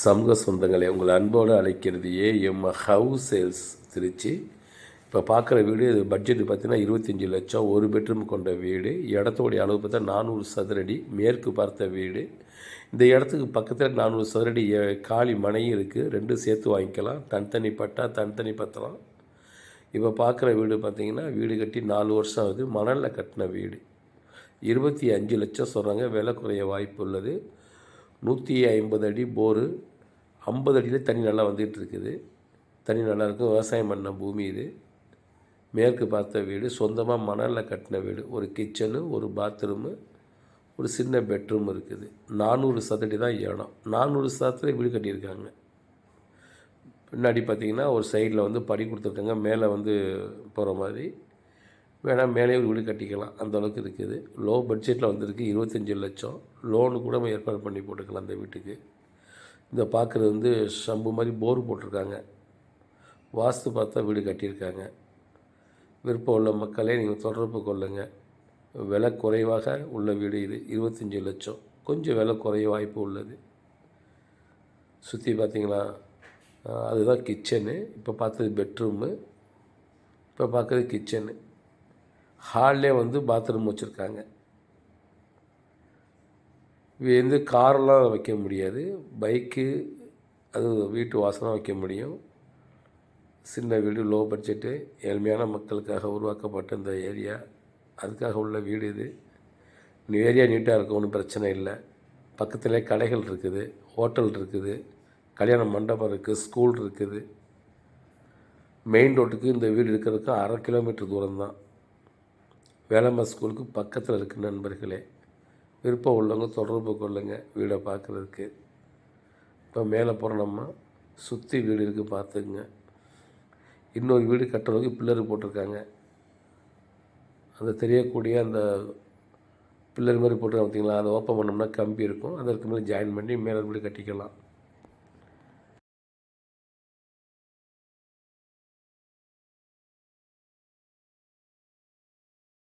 சமூக சொந்தங்களை உங்கள் அன்போடு அழைக்கிறது ஏஎம் ஹவுஸ் சேல்ஸ் திருச்சி. இப்போ பார்க்குற வீடு இது பட்ஜெட் பார்த்தீங்கன்னா இருபத்தஞ்சி லட்சம். ஒரு பெட்ரூம் கொண்ட வீடு. இடத்தோடைய அளவு பார்த்தா நானூறு சதுரடி. மேற்கு பார்த்த வீடு. இந்த இடத்துக்கு பக்கத்தில் நானூறு சதுரடி காலி மனையும் இருக்குது ரெண்டும் சேர்த்து வாங்கிக்கலாம். தனித்தனி பட்டா தனித்தனி பத்திரம். இப்போ பார்க்குற வீடு பார்த்தீங்கன்னா வீடு கட்டி நாலு வருஷம் ஆகுது. மணலில் கட்டின வீடு. இருபத்தி அஞ்சு லட்சம் சொல்கிறாங்க விலை குறைய வாய்ப்பு உள்ளது. நூற்றி ஐம்பது அடி போரு ஐம்பது அடியில் தண்ணி நல்லா வந்துகிட்டு இருக்குது தண்ணி நல்லாயிருக்கும் விவசாயம் பண்ண பூமி இது. மேற்கு பார்த்த வீடு சொந்தமாக மணலில் கட்டின வீடு ஒரு கிச்சனு ஒரு பாத்ரூமு ஒரு சின்ன பெட்ரூம் இருக்குது. நானூறு சதுரடி தான் இடம் நானூறு சதுரடி வீடு கட்டியிருக்காங்க. பின்னாடி பார்த்திங்கன்னா ஒரு சைடில் வந்து படி கொடுத்துருக்காங்க. மேலே வந்து போகிற மாதிரி. வேணால் மேலே ஒரு வீடு கட்டிக்கலாம். அந்த அளவுக்கு இருக்குது. லோ பட்ஜெட்டில் வந்திருக்கு. இருபத்தஞ்சி லட்சம். லோனு கூட நம்ம ஏற்பாடு பண்ணி போட்டுக்கலாம் அந்த வீட்டுக்கு. இந்த பார்க்குறது வந்து சம்பு மாதிரி போர் போட்டிருக்காங்க. வாஸ்து பார்த்தா வீடு கட்டியிருக்காங்க. விருப்பம் உள்ள மக்களே நீங்கள் தொடர்பு கொள்ளுங்கள் விலை குறைவாக உள்ள வீடு இது. இருபத்தஞ்சி லட்சம். கொஞ்சம் விலை குறைய வாய்ப்பு உள்ளது. சுற்றி பார்த்திங்களா? அதுதான் கிச்சனு இப்போ பார்த்தது பெட்ரூமு இப்போ பார்க்குறது கிச்சனு ஹால்லே வந்து பாத்ரூம் வச்சுருக்காங்க. வந்து காரெல்லாம் வைக்க முடியாது. பைக்கு அது வீட்டு வாசலாம் வைக்க முடியும். சின்ன வீடு லோ பட்ஜெட்டு ஏழ்மையான மக்களுக்காக உருவாக்கப்பட்ட இந்த ஏரியா. அதுக்காக உள்ள வீடு இது. ஏரியா நீட்டாக இருக்கும் ஒன்றும் பிரச்சனை இல்லை. பக்கத்திலே கடைகள் இருக்குது ஹோட்டல் இருக்குது கல்யாண மண்டபம் இருக்குது ஸ்கூல் இருக்குது. மெயின் ரோட்டுக்கு இந்த வீடு இருக்கிறதுக்கு அரை கிலோமீட்டர் தூரம் தான் வேலம்மா ஸ்கூலுக்கு பக்கத்தில் இருக்குது நண்பர்களே. விருப்பம் உள்ளவங்க தொடர்பு கொள்ளுங்க வீடை பார்க்குறதுக்கு இப்போ மேலே போகிறோம்னா சுற்றி வீடு இருக்குது பார்த்துக்குங்க இன்னொரு வீடு கட்டுறதுக்கு பில்லர் போட்டிருக்காங்க. அந்த தெரியக்கூடிய அந்த பில்லர் மாதிரி போட்டிருக்காங்க பார்த்தீங்களா அதை ஓப்பன் பண்ணோம்னா கம்பி இருக்கும். அதற்கு மேலே ஜாயின் பண்ணி மேலே வீடு கட்டிக்கலாம்.